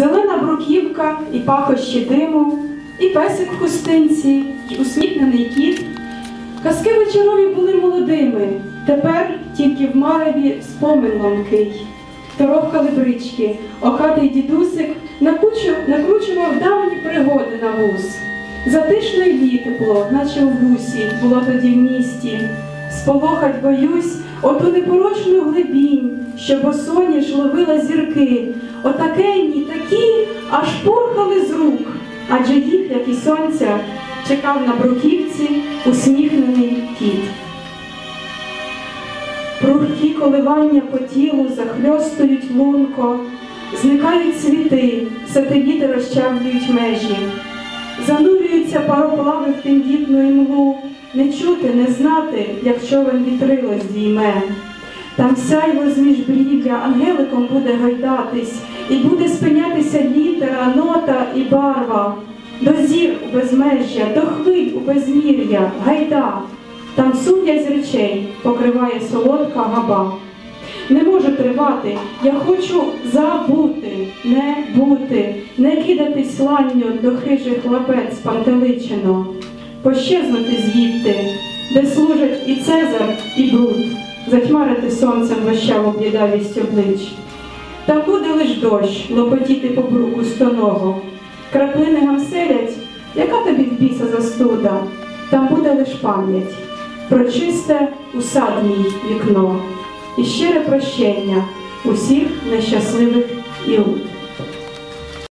Зелена бруківка і пахощі диму, і песик в хустинці, і усміхнений кіт. Казки вечорові були молодими, тепер тільки в мареві спомин ломкий. Торохкали брички, окатий дідусик накручував давні пригоди на вуз. Затишно й тепло, наче в гусі, було тоді в місті. Сполохать боюсь, оту непорочну глибінь, що босоніж ловила зірки, отакенні, такі, аж порхали з рук, адже їх, як і сонця, чекав на бруківці усміхнений кіт. Прухкі коливання по тілу захльостують лунко, зникають світи, сателіти розчавлюють межі, занурюються пароплави в тендітну імлу, не чути, не знати, як човен вітрило здійме. Там сяйво з міжбрів'я ангеликом буде гайдатись, і буде спинятися літера, нота і барва. До зір у безмежжя, до хвиль у безмір'я, гайда. Там сум'язь речей покриває солодка габа. Не можу тривати, я хочу забути, не бути, не кидатись ланню до хижих лапець пантеличино, пощезнути звідти, де служать і Цезар, і бруд, затьмарити сонцем вощаву блідавість облич. Там буде лиш дощ, лопотіти по бруку стоного. Краплини гамселять, яка тобі в біса застуда, там буде лиш пам'ять про чисте мій вікно і щире прощення усіх нещасливих іуд.